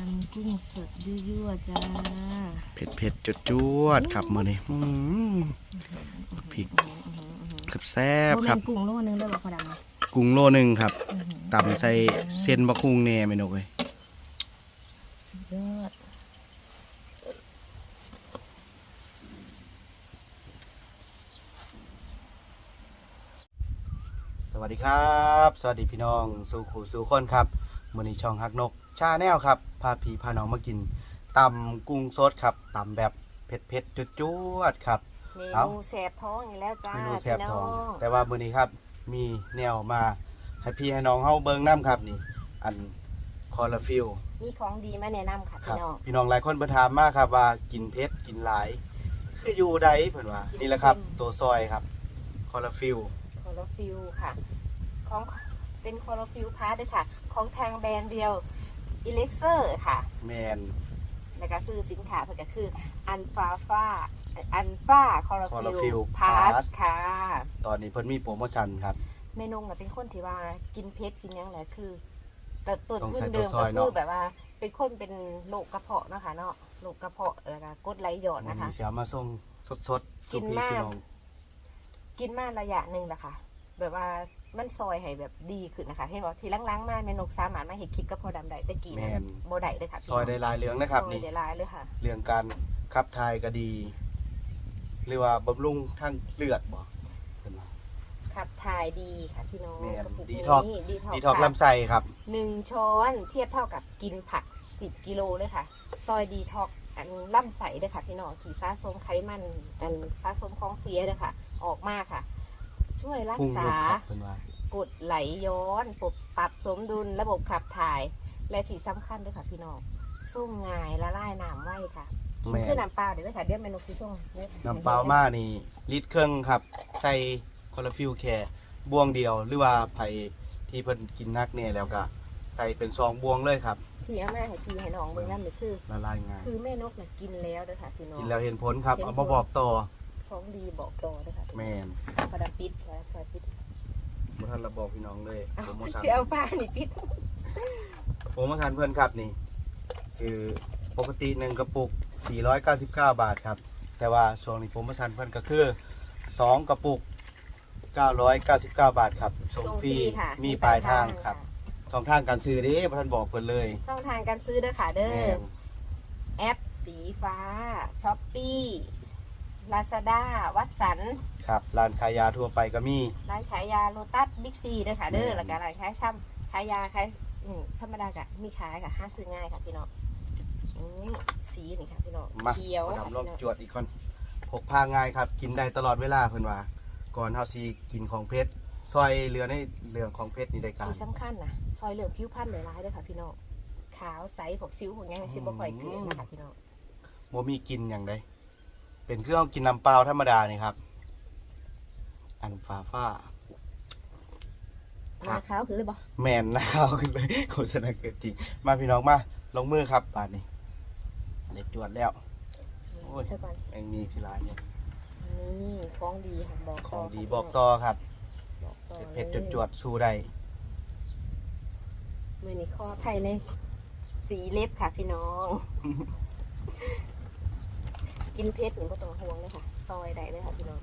ตำกุ้งสดยั่วๆจ้าเผ็ดเผ็ดจุดจวดๆครับมื้อนี้อืมพริกแซ่บโมๆเมครับนกุ้งโลนึงได้บอกพอดังกุ้งโลหนึงครับตำใส่เส้นบะคุงแหน่แม่นกเอ้ยสุดยอดสวัสดีครับ สวัสดีพี่น้อง สู่ขู่สู่คนครับมื้อนี้ช่องฮักนก ชาแนลครับ พาพี่พาน้องมากินตำกุ้งสดครับตำแบบเผ็ดเผ็ดจุดจวดๆครับเมเอ้านูแสบท้องอีกแล้วจ้าเมนูแซ่บทองพี่น้แต่ว่ามื้อนี้ครับมีแนวมาให้พี่ให้น้องเฮาเบิ่งน้ำครับนี่ อันคอลลาฟิลมีของดีมาแนะนำค่ะครัพี่บน้องพี่น้องหลายคนเพิ่นถามมาครับว่ากินเผ็ดกินหลาย คืออยู่ใดเพิ่นว่านี่แหละครับ ตัวซอยครับคอลลาฟิลคอร์ฟิลค่ะ ของเป็นคอร์ฟิลพาร์ทด้วยค่ะ ของทางแบรนด์เดียว อิเล็กเซอร์ค่ะ แมนแล้วก็ซื้อสินค้าเพื่อก็คืออันฟาฟ้าอันฟ้าคอร์ฟิล Chlorophyll พาส Plus ค่ะ ตอนนี้เพิ่นมีโปรโมชั่นครับ เมนูน่ะเป็นคนที่ว่ากินเพชรกินหยังแหละคือ แต่ต้นต้องทุนใช้เดิมตัวซก็อยคืเนาะ อแบบว่า เป็นคนเป็นโรคกระเพาะเนาะคะเนาะโรคกระเพาะแล้วก็กรดไหลย้อนวันนะคะนี้เสียมาส่งสดๆกิสู่นพี่มากสู่น้อง กินมาระยะหนึ่งแหละค่ะ แบบว่า มันซอยให้แบบดีขึ้นนะคะเห็นบอกทีล้างๆมาเมนูสามารถมาเห็นคลิปกับพอดำได้แต่กี้แมนะนโบได้เลยค่ะพี่ซอยได้หลายเหลืองนะครับซอยนี่ ได้หลายเลยค่ะ เรื่องการขับถ่ายก็ดี หรือว่าบำรุงทางเลือดบ่เพิ่นว่าขับถ่ายดีค่ะพี่น้องแม่นกระปุกดีนี้ท็อกดีท็อกดีท็อกค่ะลำไส้ครับ หนึ่งช้อนเทียบเท่ากับกินผัก 10 กิโลเลยค่ะ ซอยดีท็อกอันล่ำใสเลยค่ะพี่น้องสีสะสมไขมันอันสะสมของเสียเลยค่ะ ออกมาค่ะ ช่วยรักพุ่งษายุบครับเพิ่นว่ากดไหลย้อนปรับปรับสมดุลระบบขับถ่าย และที่สำคัญด้วยค่ะพี่น้องส้มง่ายละลายน้ำไวค่ะกินแม่คือน้ำเปล่าเดี๋ยวเลยค่ะเดี๋ยวเมนูคือส้มดี๋ยวน้ำเปล่ามานี่ลิตรครึ่งครับ ใส่คอลลาฟิลแค่บวงเดียว หรือว่าไผที่เพิ่นกินนักเนี่ยแล้วก็ใส่เป็นซองบวงเลยครับ ที่เอามาให้พี่ให้น้องเบิ่งนั่นนี่คือ ละลายง่าย คือแม่นกน่ะกินแล้วเด้วยค่ะพี่น้อง กินแล้วเห็นผลครับเห็นผลเอามาบอกต่อ ของดีบอกต่อเด้วยค่ะแม่นประดับปิดประดับซอยปิดบ่ทันระบอกพี่น้องเลยเอาโปรโมชั่นเสียเอาฟ้านี่ปิดโปรโมชั่นเพื่อนครับนี่คือปกติหนึ่งกระปุก 499 บาทครับ แต่ว่าช่วงนี้โปรโมชั่นเพื่อนก็คือ 2 กระปุก 999 บาทครับส่งฟรีค่ะมีปลายทางครับะช่องทางการซื้อเด้บ่ท่านบอกเพิ่นเลยช่องทางการซื้อเด้อค่ะเด้แม่อนแอปสีฟ้าช้อปปี้ ลาซาด้าวัดสันครับร้านขายยาทั่วไปก็มี ร้านขายยาโลตัสบิ๊กซีเด้อค่ะเด้อแม่นแล้วก็ร้านขายช่ำขายยาขายอืมธรรมดากะมีขายค่ะหาซื้อง่ายค่ะพี่น้องอืมสีนี่ค่ะพี่น้องมาเขียวเอาค่ะดำลองพี่น้องจวดอีกคนพกพาง่ายครับ กินได้ตลอดเวลาเพิ่นว่า ก่อนเฮาสิกินของเพชรซอยเรือในเรื่องของเพชรนี่ได้การ ที่สำคัญนะซอยเหลืองผิวพรรณหลายๆเด้อค่ะพี่น้องขาวใสพวกซิวพวกหยังสิบ่ค่อยเกิดนะคะพี่น้องบ่มีกินอย่างใด เป็นเครื่องกินน้ำเปล่าธรรมดานี่ครับ อันฟ้าฟ้าหน้าขาวคือเลยบ่แมนนะครับขึ้นเลยโฆษณาเกิดจริง มาพี่น้องมา ลงมือครับบาดนี้เด็กจวดแล้ว โอ้ยเท่าก่อนยังมีที่ร้านเนี่ยนี่ของดีค่ะบอกของดีค่ะบอกต่อครับบอกต่อเผ็ดจดจวดๆสู้ได้มือนี้ข้อไทยเลย สีเล็บค่ะพี่น้อง กินเพชรหนูก็ต้องห่วงเลยค่ะ ซอยได้เลยค่ะพี่น้อง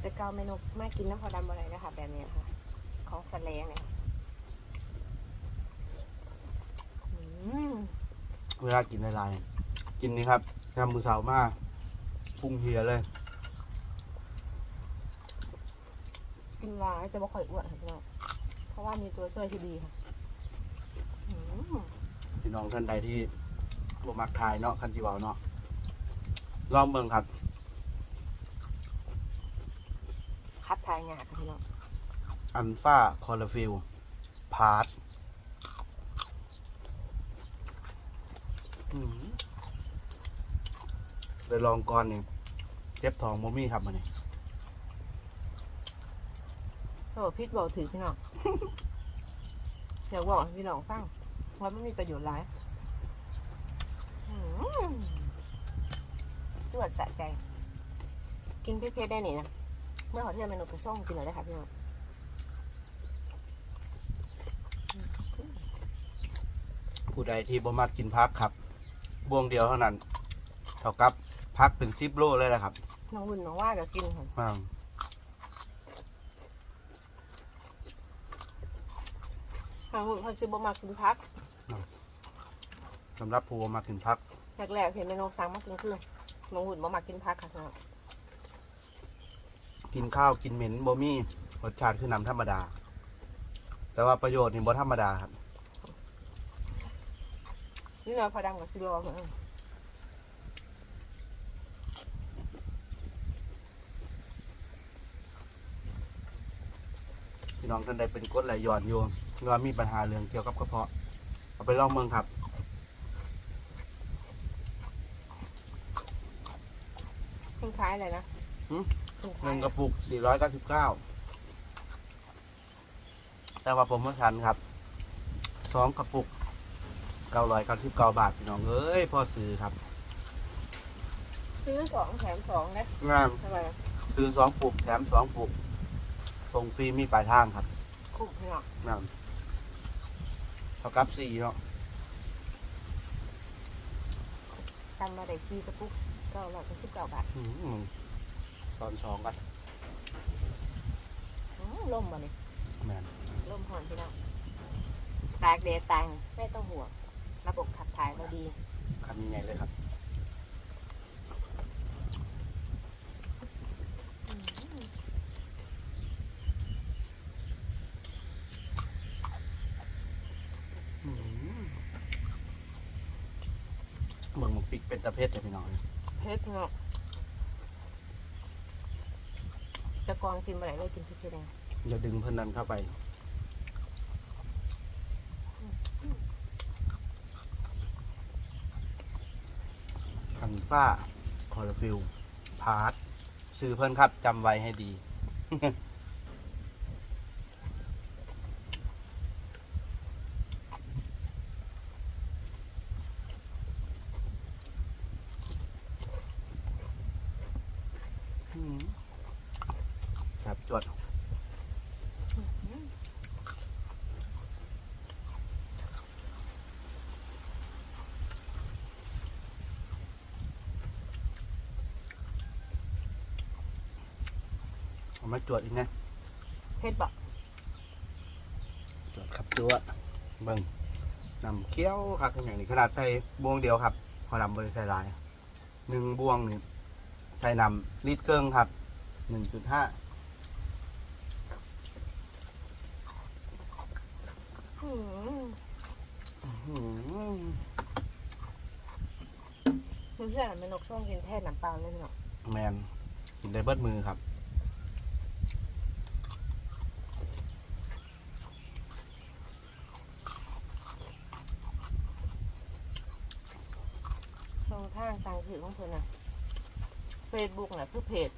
แต่เกาเมนูมากินน้ำพอดำอะไรนะคะแบบนี้ค่ะ ของแสลงเนี่ยค่ะอืมเวลากินหลายๆกินนี่ครับทำมือสาวมากพุ่งเฮียเลย กินหวานจะไม่ค่อยอ้วนค่ะพี่น้องเพราะว่ามีตัวช่วยที่ดีค่ะอืมพี่น้องท่านใดที่บ่มักทายเนาะคันจิเวาเนาะ ลองเบิ่งครับคัดทายงาค่ะพี่น้องอันฟ้าคอลลาฟิลพาร์ทเลยลองก่อนนี่เจ็บท้องโมมี่ครับมันนี่โอ้พิษบอกถือพี่น้องเดี๋ยวบอกให้พี่น้องฟังว่าไม่มีประโยชน์ร้ายอืมตร วจสะใจ กินเผ็ดๆได้นี่นะเมื่อขอเทียมเมนูกระส้มกินเลยได้ค่ะพี่น้องผู้ใดที่บ่มักกินพักครับบ่วงเดียวเท่านั้น เท่ากับพักเป็นซิปโลเลยนะครับน้องวุ่นน้องว่าก็กินค่ะอ่าน้องวุ่นเขาชื่อบ่มากินพักสำหรับผู้บ่มักกินพักแรกๆเห็นแม่นกสั่งมากินคือ น้องวุ่นบ่มากินพักค่ะน้องกินข้าวกินเหม็นบ่มีรสชาติคือน้ำธรรมดา แต่ว่าประโยชน์นี่บ่ธรรมดาครับนี่น้อยพอดำกับซิโร่เหมือนกันพี่น้องท่านใดเป็นกรดไหลย้อนอยู่หรือว่ามีปัญหาเรื่องเกี่ยวกับกระเพาะเอาไปลองเมืองครับ คล้ายๆอะไรนะหืมคล้ายๆหนึ่งกระปุก 499 แต่ว่าโปรโมชั่นครับ สองกระปุก 999 บาทพี่น้องเอ้ยพอซื้อครับ ซื้อสองแถมสองนะงามทำไมอะซื้อสองปุกแถมสองปุกส่งฟรีมีปลายทางครับคุ้มพี่น้องงามเท่ากับสี่เนาะ ซ้ำมาได้ซีกระปุกเก้าร้อยเก้าสิบเก้าบาทอื้อหือตอนสองกันอื้อล่มมาเนี่ยแมนล่มหอนพี่น้องตากแดดตายไม่ต้องห่วงระบบขับถ่ายเราดีคำยังไงเลยครับ อื้อหือ เมืองหมกปิกเป็นตะเพชรเลยพี่น้องเพชรเนาะแตะกองซิมอะไรเลยกินพริกแดงอย่าดึงเพื่อนนั้นเข้าไปคันฟ้าคอร์ฟิลพาร์ทซื้อเพื่อนครับจำไว้ให้ดี อืมแซ่บจวด เอา มาจวดอีกนะเพชรบอกจวดครับจวดเบิ่งนำเคี้ยวคักกันอย่างนี้ขนาดใส่บวงเดียวครับพอดำบริใส่หลายหนึ่งบวงนี่ใส่นำลิตรเกิงครับหนึ่งจุดห้าอืมเพื่อนๆแม่นกช่วงกินแท่น้ำเปล่าเลยพี่น้องแมนกินได้เบิดมือครับ ช่องทางสั่งถือของเพื่อนน่ะเฟซบุ๊กน่ะคือเพจ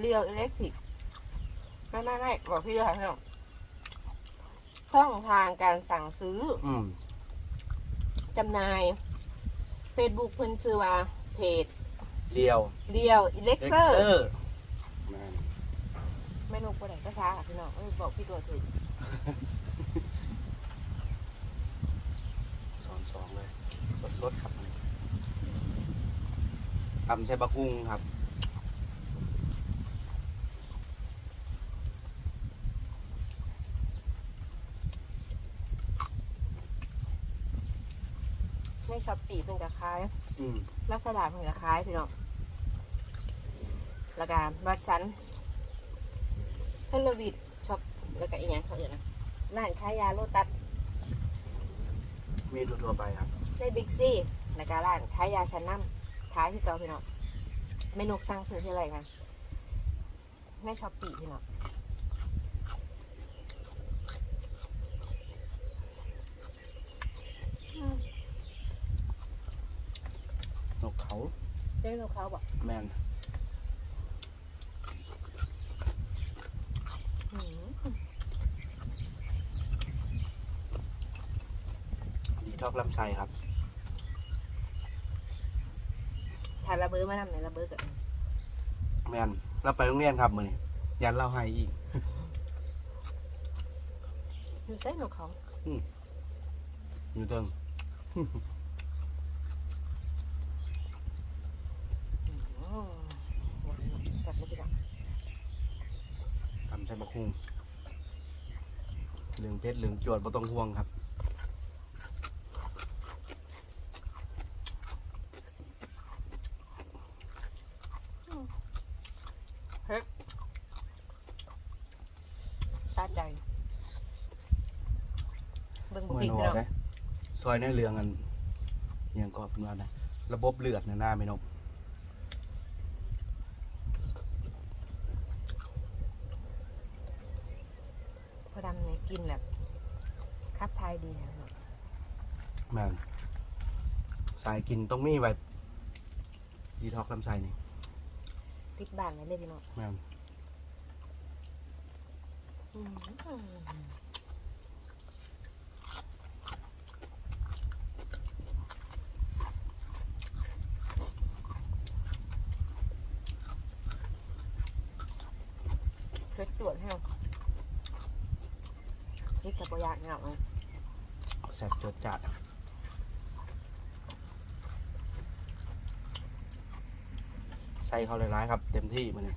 เรียวอิเล็กทริกไม่ไม่ไม่บอกพี่ด้วยค่ะพี่น้องช่องทางการสั่งซื้ออืมจำหน่าย Facebook เพิ่นซื้อว่าเพจเรียวเรียวอิเล็กเซอร์ร์แมนแม่นกบ่ได้ก็ช้าค่ะพี่น้องเอ้ยบอกพี่ตัวถือสอนสองเลยสดสดๆครับอันนี้ ตำใส่บะกุ้งครับในช้อปปี้เพิ่นก็ขายอืมลาซาด้าเพิ่นก็ขายพี่น้องแล้วก็วัดสันเทเลวิดช็อปแล้วก็อีกอย่างเขาเอื่นนะร้านขายยาโลตัสมีทั่วๆไปครับในบิ๊กซีแล้วก็ร้านขายยาชั้นนำ ขายคือเก่าพี่น้องเมนูสั่งซื้อที่อะไรกันในช้อปปี้พี่น้องนกเขาเรื่องของเขาบอกแมนอืมดีทอกลำไส้ครับ ทานระเบิดมานำไหนระเบิดกันแมนเราไปโรงเรียนครับมือนี้ยันเล่าให้อีก อยู่ใส่หนูเขาอยู่เติงอืมแซ่บเลยพี่น้องทำใส่บักฮุงเหลืองเพชรเหลืองจวดบ่ต้องห่วงครับ สะใจเบิ่งบุ เมื่อ กิน นอ พี่น้อง ได้ซ อยในเหลืองอันอิหยังก็เป็นว่านะระบบเลือดในหน้าไม่นกพอดำเนี่ยกินแบบคับไทยดีค่ะพี่น้องแม่นสายกินต้องมีไว้ดีท็อกลำไส้นี่ติดบ้านไว้เลยพี่น้องแม่ นอืมเพ็ดตรวจให้เรานี่กับปยากเงาเลยแซ่บจดจัดใส่เขาหลายๆครับ เต็มที่มันนี่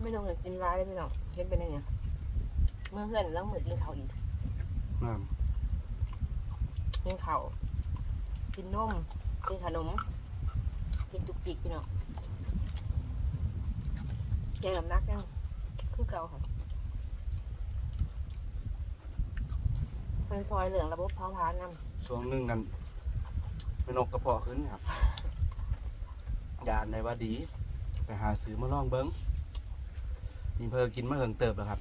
ไม่ต้องเลยกินร้ายเลยพี่น้องเห็นเป็นยังไงเมื่อเพื่อนแล้วเหมือนกินเขาวอีกแม่นกินเขาว กินนมกินขนมกินจุกจิกพี่น้องเจอลำนักยังคือเก่าค่ะเป็นซอยเหลืองระบบเผาผลาญนช่วงหนึงนั้นไม่นนกกระเพาะขึ้นครับยานในว่าดี ไปหาซื้อมาลองเบิ้งมีเพอกินมาเหิงเติบแล้วครับ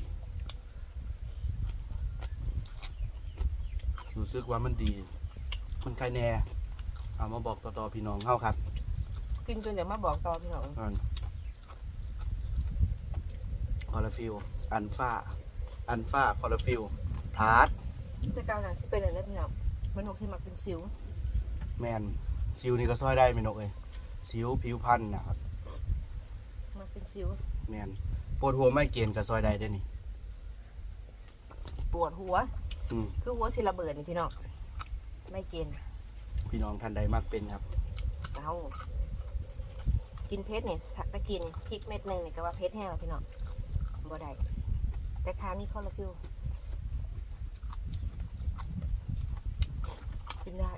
รู้สึกว่ามันดี มันใครแน่ เอามาบอกต่อๆพี่น้องเข้าครับำกินจนเดี๋ยวมาบอกต่อพี่น้องก่อนคอลลาฟิลอันฟ้า อันฟ้าคอลลาฟิลพาร์ทจะเจ้าหนังสิเป็นอะไรพี่น้องมันหกที่มักเป็นสิวแมนซิวนี่ก็ซอยได้ไม่นกเลยซิวผิวพันธุ์นะครับมักเป็นสิว แมนปวดหัวไม่เกณฑ์กับซอยได้ได้อนี่ปวดหัว อืมคือหัวสิระเบิดนี่พี่น้องไม่กิน พี่น้องท่านใดมักเป็นครับ เศร้ากินเพชรเนี่ยตะกินพริกเม็ดหนึ่งเนี่ยก็ว่าเพชรแห้งแล้วพี่น้องบ่ได้แต่คราวนี้คอลลาฟิลกินได้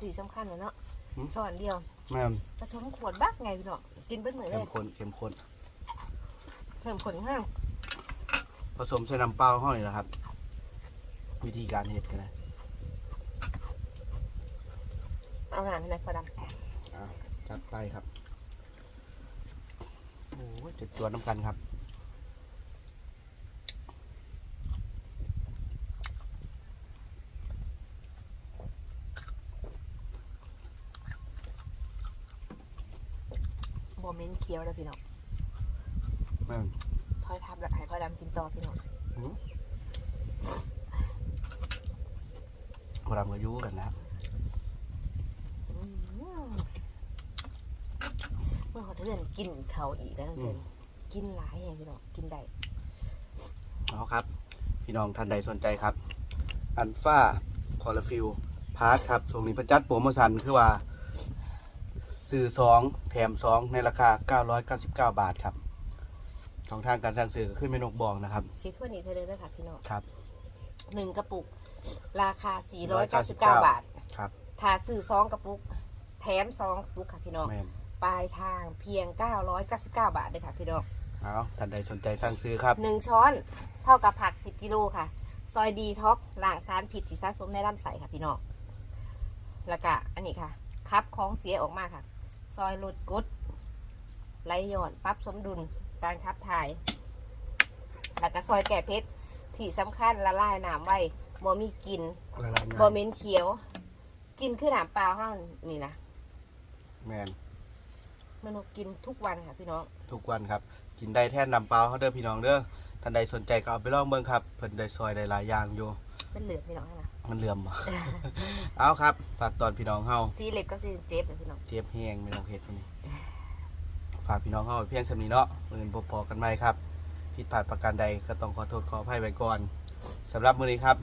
สีสำคัญเลยเนาะหืม สอนเดียวแม่นผสมขวดบักไงพี่น้องกินเบิ้ลเหมือนเลเข้มยข้นเข้มข้นเพิ่มขนห้าง ผสมใส่น้ำเปล่าห้อยนะครับ วิธีการเฮ็ดกันนะเอางานให้นายพอดอ่าจัดไปครับโอ้ยเจ็ดตัวน้ำกันครับำบอเมนเคี้ยวแล้วพี่น้อง แม่นท อยทับแล้วให้พอดำกินต่อพี่น้องพวกเราก็อยุ่กันนะครับอืมเมื่อเขาเทือนกินเขาวอีกแล้วเทือนกินหลายอย่างพี่น้องกินได้เอาครับ พี่น้องท่านใดสนใจครับ อันฟ้าคอลลาฟิลพาร์ทครับส่งนี้ประจัดโปรโมชั่นคือว่า ซื้อสองแถมสองในราคา 999 บาทครับ ช่องทางการสั่งซื้อก็ขึ้นเมนกบอกนะครับสีถ้วยนี้เธอเดินได้ค่ะพี่น้องครับ หนึ่งกระปุก ราคา 499 499บาทครับถ้าซื้อซองกระปุก แถมซองกระปุกค่ะพี่น้อง แม่นปลายทางเพียง 999 บาทเลยค่ะพี่น้องเอาท่านใดสนใจสั่งซื้อครับ หนึ่งช้อนเท่ากับผัก 10 กิโลค่ะ ซอยดีท็อกล้างสารผิดที่สะสมในลำไส้ค่ะพี่น้อง แล้วก็อันนี้ค่ะ คับของเสียออกมาค่ะ ซอยลดกรดไหลหย่อนปรับสมดุล การขับถ่าย แล้วก็ซอยแก่เพชรที่สำคัญละลายน้ำไว้บ่มีกลินละลายบ่ง่ายเหม็นเขียวกินคือน้ำเปล่าเฮานี่นะแมนมนุษย์กินทุกวันค่ะพี่น้อง ทุกวันครับ กินได้แท่นนำเปล่าเขาเด้อพี่น้องเด้อท่านใดสนใจก็เอาไปลองเบิ่งครับเพิ่นได้ซอยได้หลายอย่างอยู่เป็นเหลือพี่น้องให้นะหมันเหลื่อมบ่ เอาครับฝากตอนพี่น้องเฮาสีเล็บกับสีเจ็บเลยพี่น้อง เจ็บแห้งไม่ต้องเฮ็ดตัวนี้ ฝากพี่น้องเฮาไว้เพียงสำนีเนาะมือนบ่พอกันไหมครับ ผิดพลาดประการใดก็ต้องขอโทษขออภัยไว้ก่อนสำหรับมื้อนี้ครับ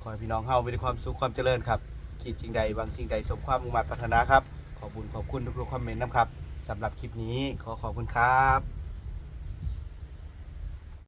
ขอให้พี่น้องเฮามีแต่ความสุขความเจริญครับคิดจริงใดหวังจริงใดสมความมุ่งมั่นปรารถนาครับ ขอบุญขอบคุณทุกๆคอมเมนต์นะครับสำหรับคลิปนี้ขอขอบคุณครับ